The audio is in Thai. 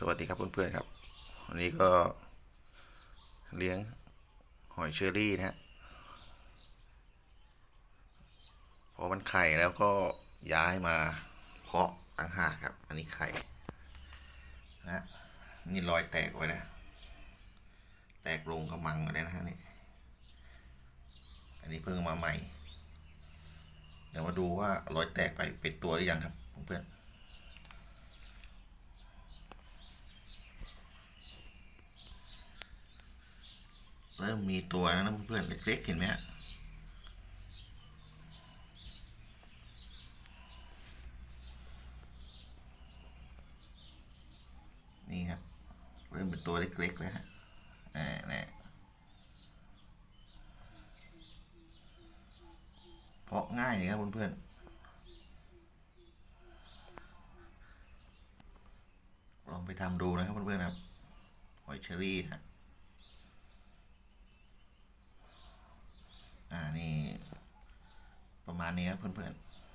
สวัสดีครับเพื่อนๆครับวันนี้ก็เลี้ยงหอยเชอรี่นะฮะพอมันไข่แล้วก็ย้ายมาเพาะต่างหากครับ อันนี้ไข่นะนี่รอยแตกไว้นะ แตกลงกระมังเลยนะฮะนี่อันนี้เพิ่งมาใหม่ เดี๋ยวมาดูว่ารอยแตกไปเป็นตัวหรือยังครับเพื่อนๆ เริ่มมีตัวแล้วนะเพื่อนเล็กๆเห็นไหมฮะนี่ครับ เริ่มเป็นตัวเล็กๆแล้วฮะอ่าเนี่ยเพาะง่ายเลยครับเพื่อนๆลองไปทำดูนะครับเพื่อนๆครับหอยเชอรี่นะอ่านี่ประ มาณนี้ครับเพื่อนๆ